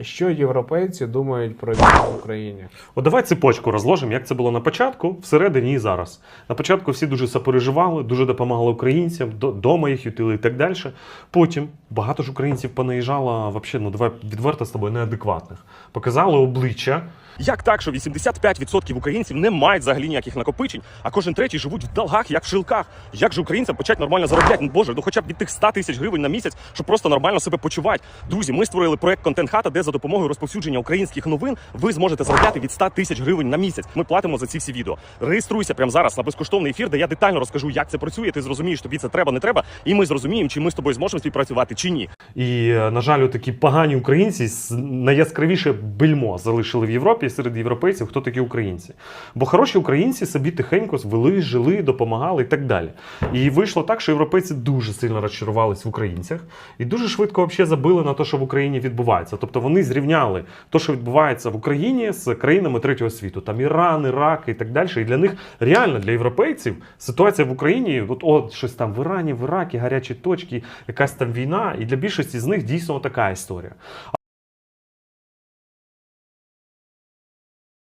Що європейці думають про війну в Україні? О, давай цепочку розложимо, як це було на початку, всередині і зараз. На початку всі дуже сопереживали, дуже допомагали українцям, до- дома їх ютили і так далі. Потім багато ж українців понаїжджало, вообще, ну давай відверто з тобою, неадекватних. Показали обличчя. Як так, що 85% українців не мають взагалі ніяких накопичень, а кожен третій живуть в долгах, як в шилках? Як же українцям почати нормально заробляти? Ну боже, ну хоча б від тих 100 тисяч гривень на місяць, щоб просто нормально себе почувати. Друзі, ми створили проект Контент Хата, де за допомогою розповсюдження українських новин ви зможете заробляти від 100 тисяч гривень на місяць. Ми платимо за ці всі відео. Реєструйся прямо зараз на безкоштовний ефір, де я детально розкажу, як це працює. Ти зрозумієш, тобі це треба, не треба, і ми зрозуміємо, чи ми з тобою зможемо співпрацювати чи ні. І, е, на жаль, такі погані українці найяскравіше бельмо залишили в Європі серед європейців, хто такі українці. Бо хороші українці собі тихенько звели, жили, допомагали і так далі. І вийшло так, що європейці дуже сильно розчарувались в українцях і дуже швидко взагалі забили на те, що в Україні відбувається. Тобто вони зрівняли те, що відбувається в Україні з країнами третього світу, там Іран, Ірак і так далі. І для них реально для європейців ситуація в Україні, от, от щось там в Ірані, в Іракі, гарячі точки, якась там війна. І для більшості з них дійсно така історія.